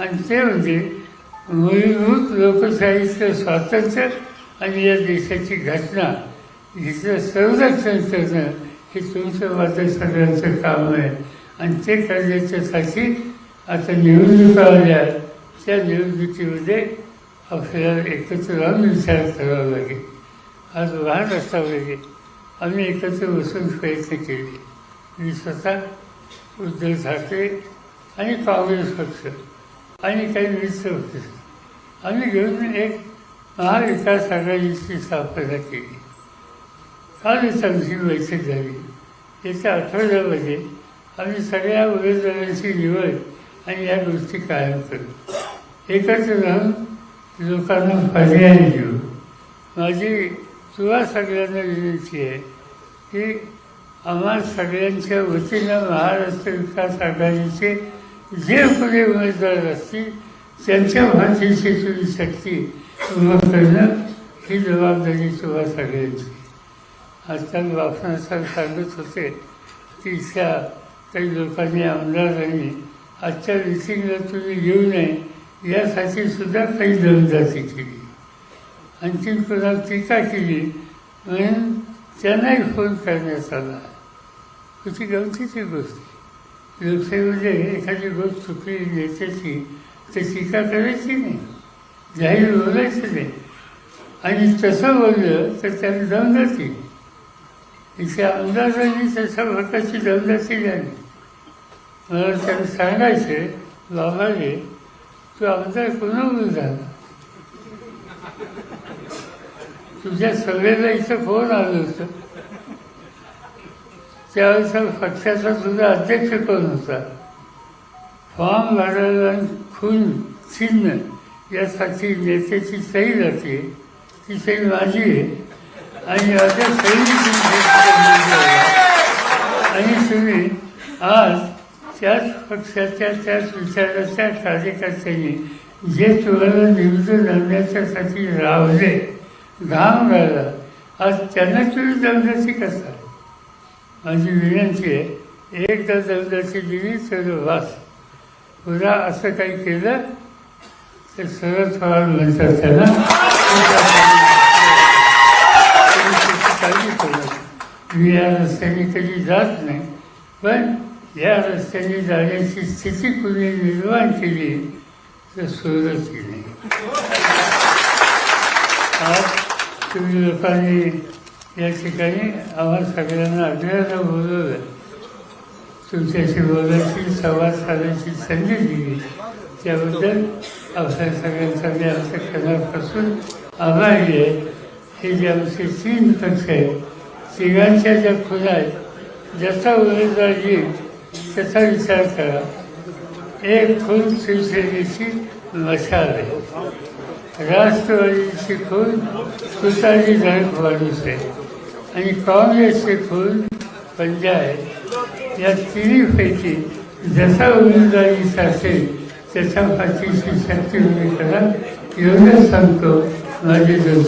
आणि ते म्हणजे मूलभूत लोकशाहीचं स्वातंत्र्य आणि या देशाची घटना हिचं संरक्षण करणं हे तुमचं माझं सगळ्यांचं काम आहे. आणि ते करण्याच्यासाठी आता निवडणुका आल्या त्या निवडणुकीमध्ये आपल्याला एकत्र राहून विचार करावा लागेल. आज वाहन असावं लागेल आम्ही एकत्र बसून प्रयत्न केले. मी स्वतः उद्धव ठाकरे आणि काँग्रेस पक्ष आणि काही मित्र होते आम्ही घेऊन एक महाविकास आघाडीची स्थापना केली. कालच आमची बैठक झाली. येत्या आठवड्यामध्ये आम्ही सगळ्या उमेदवारांची निवड आणि या गोष्टी कायम करू. एकत्र राहून लोकांना पर्याय देऊ. माझी तुला सगळ्यांना विनंती आहे की आम्हा सगळ्यांच्या वतीनं महाराष्ट्र विकास आघाडीचे जे कोणी उमेदवार असतील त्यांच्या भाषेची तुम्ही शक्ती उभं करणं ही जबाबदारी तुम्हा सगळ्यांची. आजकाल बापनासाहेब सांगत होते की इथल्या काही लोकांनी आमदारांनी आजच्या मिटिंगला तुम्ही येऊ नये यासाठी सुद्धा काही दमदाटी केली. आणखी कोणा टीका केली म्हणून त्यांनाही फोन करण्यात आला. होती गमतीची गोष्ट? लोकशाहीमध्ये एखादी गोष्ट चुकली नेत्याची तर टीका करायची नाही. जाहीर बोलायचं नाही. आणि तसं बोललं तर त्याला दमदाटी इथे आमदारांनी तशा प्रकारची दमदाटी झाली मला त्यांना सांगायचे बाबा रे तू आमदार कोणावर झाला? तुझ्या सगळ्याला इथं फोन आलं होतं. त्यावेळेस पक्षाचा सुद्धा अध्यक्ष कोण होता? फॉर्म भरायला खून चिन्ह यासाठी नेत्याची सही जाते. ती सही माझी आहे. आणि माझ्या सही आणि तुम्ही आज त्याच पक्षाच्या त्याच विचाराच्या कार्यकर्त्यांनी जे तुम्हाला निवडून आणण्याच्यासाठी रावले घाम राहिला आज त्यांना तुम्ही दमदाची करता माझी विनंती आहे एकदा दमदाची दिली तर वास. पुन्हा असं काही केलं तर सरळ थोडा म्हणतात त्याला. काळजी करू मी या रस्त्याने कधी जात नाही पण या रस्त्याने जाण्याची स्थिती कुणी निर्माण केली तर सोडत नाही. आज तुम्ही लोकांनी या ठिकाणी आम्हा सगळ्यांना आग्रहानं बोलवलं. तुमच्याशी बोलायची संवाद साधायची संधी दिली. त्याबद्दल आपल्या सगळ्यांचा मी आमच्या क्षणापासून आभारी आहे. हे जे आमचे तीन पक्ष आहेत तिघांच्या ज्या खुला आहेत ज्याचा उमेदवार येईल त्याचा विचार करा. एक खून शिवसेनेची मशाल आहे. राष्ट्रवादीची खून तुतारी धडक वाढूच आहे. आणि काँग्रेसचे खून पंजा आहे या तिन्हीपैकी जसा उमेदवारी असेल त्याच्या पाठीशी शक्ती उभी करा एवढंच सांगतो माझे दोन